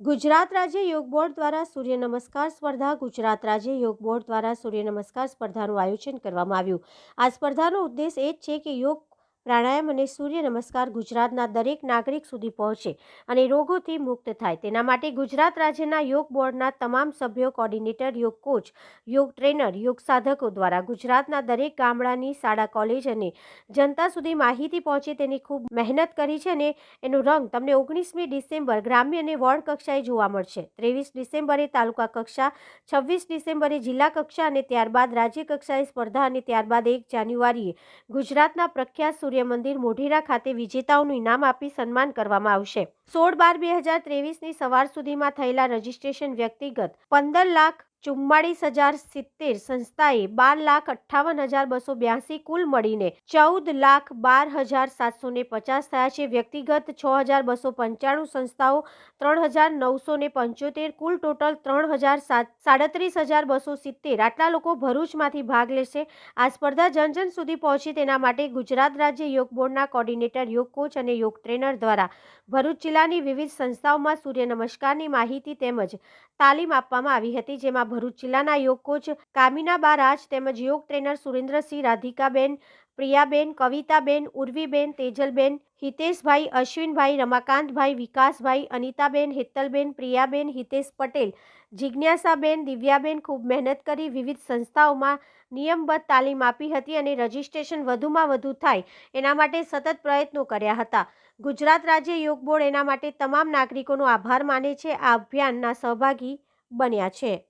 ગુજરાત રાજ્ય યોગ બોર્ડ દ્વારા સૂર્ય નમસ્કાર સ્પર્ધા ગુજરાત રાજ્ય યોગ બોર્ડ દ્વારા સૂર્ય નમસ્કાર સ્પર્ધાનું આયોજન કરવામાં આવ્યું. આ સ્પર્ધાનો ઉદ્દેશ એ જ છે કે યોગ પ્રાણાયામ અને સૂર્ય નમસ્કાર ગુજરાતના દરેક નાગરિક સુધી પહોંચે અને રોગોથી મુક્ત થાય. તેના માટે ગુજરાત રાજ્યના યોગ બોર્ડના તમામ સભ્યો કોર્ડિનેટર યોગ કોચ, યોગ ટ્રેનર, યોગ સાધકો દ્વારા ગુજરાતના દરેક ગામડાની શાળા, કોલેજ અને જનતા સુધી માહિતી પહોંચે તેની ખૂબ મહેનત કરી છે અને એનો રંગ તમને ઓગણીસમી ડિસેમ્બર ગ્રામ્ય અને વોર્ડ કક્ષાએ જોવા મળશે. ત્રેવીસ ડિસેમ્બરે તાલુકા કક્ષા, છવ્વીસ ડિસેમ્બરે જિલ્લા કક્ષા અને ત્યારબાદ રાજ્ય કક્ષાએ સ્પર્ધા અને ત્યારબાદ એક જાન્યુઆરીએ ગુજરાતના પ્રખ્યાત સૂર્ય મંદિર મોઢેરા ખાતે વિજેતાઓનું ઇનામ આપી સન્માન કરવામાં આવશે. સોળ બાર બે હજાર ત્રેવીસની સવાર સુધીમાં થયેલા રજીસ્ટ્રેશન વ્યક્તિગત પંદર લાખ ચુમ્માળીસ હજાર સિત્તેર સંસ્થાએ બાર લાખ અઠ્ઠાવન હજાર બસો બ્યાસી કુલ મળીને ચૌદ લાખ બાર હજાર સાતસો ને પચાસ થયા છે. વ્યક્તિગત છ હજાર બસો પંચાણું સંસ્થાઓ ત્રણ હજાર નવસો ને પંચોતેર કુલ ટોટલ ત્રણ હજાર સાત સાડત્રીસ હજાર બસો સિત્તેર. આટલા લોકો ભરૂચમાંથી ભાગ લેશે. આ સ્પર્ધા જન જન સુધી પહોંચે તેના માટે ગુજરાત રાજ્ય યોગ બોર્ડના કોર્ડિનેટર યોગ કોચ અને યોગ ટ્રેનર દ્વારા ભરૂચ જિલ્લાની વિવિધ સંસ્થાઓમાં સૂર્ય નમસ્કારની માહિતી તેમજ તાલીમ આપવામાં આવી હતી, જેમાં ભરૂચ જિલ્લાના યોગ કોચ કામિનાબા રાજ તેમજ યોગ ટ્રેનર સુરેન્દ્રસિંહ રાધિકાબેન, પ્રિયાબેન, કવિતાબેન, ઉર્વીબેન, તેજલબેન, હિતેશભાઈ, અશ્વિનભાઈ, રમાકાંતભાઈ, વિકાસભાઈ, અનિતાબેન, હેતલબેન, પ્રિયાબેન, હિતેશ પટેલ, જિજ્ઞાસાબેન, દિવ્યાબેન ખૂબ મહેનત કરી વિવિધ સંસ્થાઓમાં નિયમબદ્ધ તાલીમ આપી હતી અને રજિસ્ટ્રેશન વધુમાં વધુ થાય એના માટે સતત પ્રયત્નો કર્યા હતા. ગુજરાત રાજ્ય યોગ બોર્ડ એના માટે તમામ નાગરિકોનો આભાર માને છે. આ અભિયાનના સહભાગી બન્યા છે.